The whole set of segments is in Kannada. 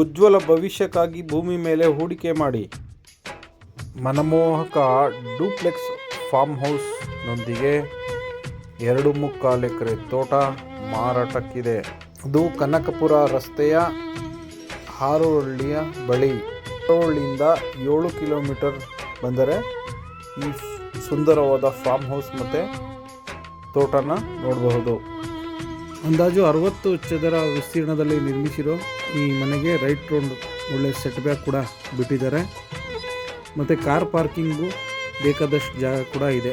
ಉಜ್ವಲ ಭವಿಷ್ಯಕ್ಕಾಗಿ ಭೂಮಿ ಮೇಲೆ ಹೂಡಿಕೆ ಮಾಡಿ. ಮನಮೋಹಕ ಡೂಪ್ಲೆಕ್ಸ್ ಫಾರ್ಮ್ ಹೌಸ್ನೊಂದಿಗೆ ಎರಡು ಮುಕ್ಕಾಲು ಎಕರೆ ತೋಟ ಮಾರಾಟಕ್ಕಿದೆ. ಅದು ಕನಕಪುರ ರಸ್ತೆಯ ಹಾರೋಹಳ್ಳಿಯ ಬಳಿ. ಹಾರೋಹಳ್ಳಿಯಿಂದ ಏಳು ಕಿಲೋಮೀಟರ್ ಬಂದರೆ ಈ ಸುಂದರವಾದ ಫಾರ್ಮ್ ಹೌಸ್ ಮತ್ತು ತೋಟನ ನೋಡಬಹುದು. ಅಂದಾಜು ಅರವತ್ತು ಚದರ ವಿಸ್ತೀರ್ಣದಲ್ಲಿ ನಿರ್ಮಿಸಿರೋ ಈ ಮನೆಗೆ ರೈಟ್ ರೌಂಡ್ ಒಳ್ಳೆ ಸೆಟ್ ಬ್ಯಾಕ್ ಕೂಡ ಬಿಟ್ಟಿದ್ದಾರೆ. ಮತ್ತು ಕಾರ್ ಪಾರ್ಕಿಂಗು ಬೇಕಾದಷ್ಟು ಜಾಗ ಕೂಡ ಇದೆ.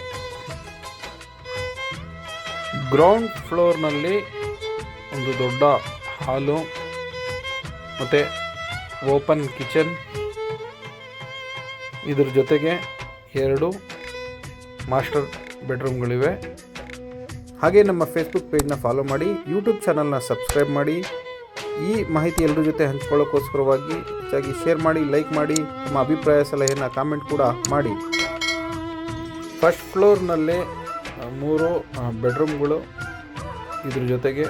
ಗ್ರೌಂಡ್ ಫ್ಲೋರ್ನಲ್ಲಿ ಒಂದು ದೊಡ್ಡ ಹಾಲು, ಮತ್ತು ಓಪನ್ ಕಿಚನ್ ಇದ್ರ ಜೊತೆಗೆ ಎರಡು ಮಾಸ್ಟರ್ ಬೆಡ್ರೂಮ್ಗಳಿವೆ ಹಾಗೆ ನಮ್ಮ ಫೇಸ್ಬುಕ್ ಪೇಜ್ನ ಫಾಲೋ ಮಾಡಿ ಯೂಟ್ಯೂಬ್ ಚಾನಲ್ನ ಸಬ್ಸ್ಕ್ರೈಬ್ ಮಾಡಿ. ಈ ಮಾಹಿತಿ ಎಲ್ಲರ ಜೊತೆ ಹಂಚ್ಕೊಳ್ಳೋಕ್ಕೋಸ್ಕರವಾಗಿ ಹೆಚ್ಚಾಗಿ ಶೇರ್ ಮಾಡಿ ಲೈಕ್ ಮಾಡಿ ನಮ್ಮ ಅಭಿಪ್ರಾಯ ಸಲಹೆಯನ್ನು ಕಾಮೆಂಟ್ ಕೂಡ ಮಾಡಿ. ಫಸ್ಟ್ ಫ್ಲೋರ್ನಲ್ಲೇ ಮೂರು ಬೆಡ್ರೂಮ್ಗಳು ಇದ್ರ ಜೊತೆಗೆ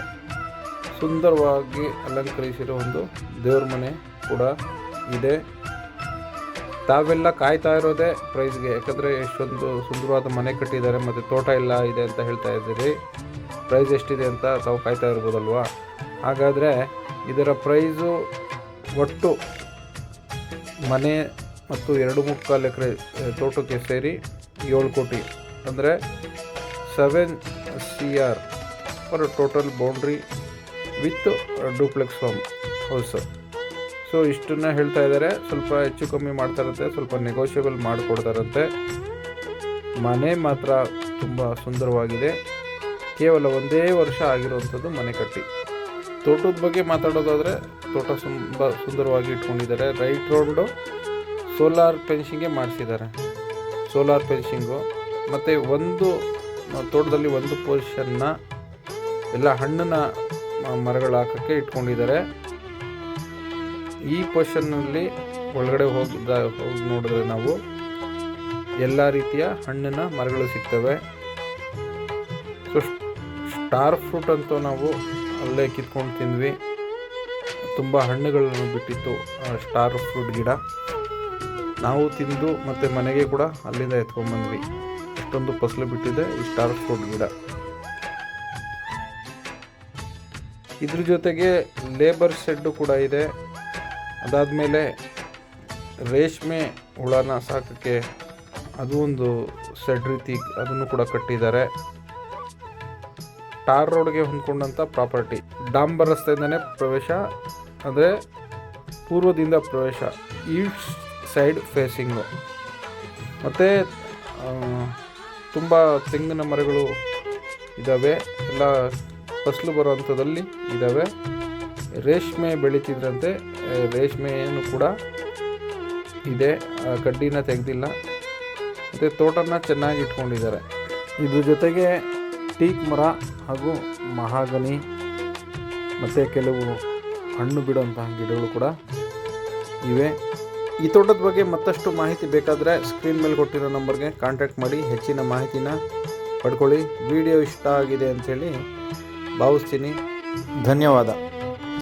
ಸುಂದರವಾಗಿ ಅಲಂಕರಿಸಿರೋ ಒಂದು ದೇವ್ರ ಮನೆ ಕೂಡ ಇದೆ. ತಾವೆಲ್ಲ ಕಾಯ್ತಾ ಇರೋದೇ ಪ್ರೈಸ್ಗೆ ಯಾಕಂದರೆ ಎಷ್ಟೊಂದು ಸುಂದರವಾದ ಮನೆ ಕಟ್ಟಿದ್ದಾರೆ, ಮತ್ತು ತೋಟ ಎಲ್ಲ ಇದೆ ಅಂತ ಹೇಳ್ತಾ ಇದ್ದೀರಿ. ಪ್ರೈಸ್ ಎಷ್ಟಿದೆ ಅಂತ ತಾವು ಕಾಯ್ತಾ ಇರ್ಬೋದಲ್ವಾ? ಹಾಗಾದರೆ ಇದರ ಪ್ರೈಸು ಒಟ್ಟು ಮನೆ ಮತ್ತು ಎರಡು ಮುಕ್ಕಾಲು ಎಕರೆ ತೋಟಕ್ಕೆ ಸೇರಿ ಏಳು ಕೋಟಿ. ಅಂದರೆ seven C R for total boundary with duplex farm house so ಇಷ್ಟನ್ನ ಹೇಳ್ತಾ ಇದ್ದಾರೆ ಸ್ವಲ್ಪ ಹೆಚ್ಚು ಕಮ್ಮಿ ಮಾಡ್ತಾರಂತೆ ಸ್ವಲ್ಪ ನೆಗೋಷಿಯಬಲ್ ಮಾಡಿಕೊಡ್ತಾರಂತೆ. ಮನೆ ಮಾತ್ರ ತುಂಬ ಸುಂದರವಾಗಿದೆ. ಕೇವಲ ಒಂದೇ ವರ್ಷ ಆಗಿರುವಂಥದ್ದು ಮನೆ ಕಟ್ಟಿ. ತೋಟದ ಬಗ್ಗೆ ಮಾತಾಡೋದಾದರೆ ತೋಟ ತುಂಬ ಸುಂದರವಾಗಿ ಇಟ್ಕೊಂಡಿದ್ದಾರೆ. ರೈಟ್ ರೌಂಡು ಸೋಲಾರ್ ಫೆನ್ಸಿಂಗೇ ಮಾಡಿಸಿದ್ದಾರೆ. ಸೋಲಾರ್ ಫೆನ್ಸಿಂಗು ಮತ್ತು ಒಂದು, ತೋಟದಲ್ಲಿ ಒಂದು ಪೊಸಿಷನ್ನ ಎಲ್ಲ ಹಣ್ಣಿನ ಮ- ಮರಗಳು ಹಾಕೋಕ್ಕೆ ಇಟ್ಕೊಂಡಿದ್ದಾರೆ. ಈ ಕ್ವಶನ್ನಲ್ಲಿ ಒಳಗಡೆ ಹೋಗಿದ್ದ, ಹೋಗಿ ನೋಡಿದ್ರೆ ನಾವು ಎಲ್ಲ ರೀತಿಯ ಹಣ್ಣಿನ ಮರಗಳು ಸಿಗ್ತವೆ. ಸೊ ಸ್ಟಾರ್ ಫ್ರೂಟ್ ಅಂತೂ ನಾವು ಅಲ್ಲೇ ಕಿತ್ಕೊಂಡು ತಿಂದ್ವಿ. ತುಂಬ ಹಣ್ಣುಗಳನ್ನು ಬಿಟ್ಟಿತ್ತು ಸ್ಟಾರ್ ಫ್ರೂಟ್ ಗಿಡ. ನಾವು ತಿಂದು ಮತ್ತು ಮನೆಗೆ ಕೂಡ ಅಲ್ಲಿಂದ ಎತ್ಕೊಂಡ್ಬಂದ್ವಿ ಅಷ್ಟೊಂದು ಫಸಲು ಬಿಟ್ಟಿದೆ ಈ ಸ್ಟಾರ್ ಫ್ರೂಟ್ ಗಿಡ. ಇದ್ರ ಜೊತೆಗೆ ಲೇಬರ್ ಶೆಡ್ಡು ಕೂಡ ಇದೆ. ಅದಾದಮೇಲೆ ರೇಷ್ಮೆ ಹುಳನ ಸಾಕೋಕ್ಕೆ ಅದು ಒಂದು ಸೆಡ್ ರೀತಿ ಅದನ್ನು ಕೂಡ ಕಟ್ಟಿದ್ದಾರೆ. ಟಾರ್ ರೋಡ್ಗೆ ಹೊಂದ್ಕೊಂಡಂಥ ಪ್ರಾಪರ್ಟಿ. ಡಾಂಬರ್ ರಸ್ತೆಯಿಂದನೇ ಪ್ರವೇಶ, ಅಂದರೆ ಪೂರ್ವದಿಂದ ಪ್ರವೇಶ, ಈಸ್ಟ್ ಸೈಡ್ ಫೇಸಿಂಗು. ಮತ್ತು ತುಂಬ ತೆಂಗಿನ ಮರಗಳು ಇದ್ದಾವೆ ಎಲ್ಲ ಫಸಲು ಬರೋ ಇದ್ದಾವೆ ರೇಷ್ಮೆ ಬೆಳೀತಿದ್ರಂತೆ. ರೇಷ್ಮೆಯನ್ನು ಕೂಡ ಇದೆ. ಕಡ್ಡಿನ ತೆಗೆದಿಲ್ಲ. ಮತ್ತು ತೋಟನ ಚೆನ್ನಾಗಿ ಇಟ್ಕೊಂಡಿದ್ದಾರೆ. ಇದ್ರ ಜೊತೆಗೆ ಟೀಕ್ ಮರ ಹಾಗೂ ಮಹಾಗನಿ ಮತ್ತು ಕೆಲವು ಹಣ್ಣು ಬಿಡುವಂತಹ ಗಿಡಗಳು ಕೂಡ ಇವೆ. ಈ ತೋಟದ ಬಗ್ಗೆ ಮತ್ತಷ್ಟು ಮಾಹಿತಿ ಬೇಕಾದರೆ ಸ್ಕ್ರೀನ್ ಮೇಲೆ ಕೊಟ್ಟಿರೋ ನಂಬರ್ಗೆ ಕಾಂಟ್ಯಾಕ್ಟ್ ಮಾಡಿ. ಹೆಚ್ಚಿನ ಮಾಹಿತಿನ ಪಡ್ಕೊಳ್ಳಿ. ವಿಡಿಯೋ ಇಷ್ಟ ಆಗಿದೆ ಅಂಥೇಳಿ ಭಾವಿಸ್ತೀನಿ. ಧನ್ಯವಾದ.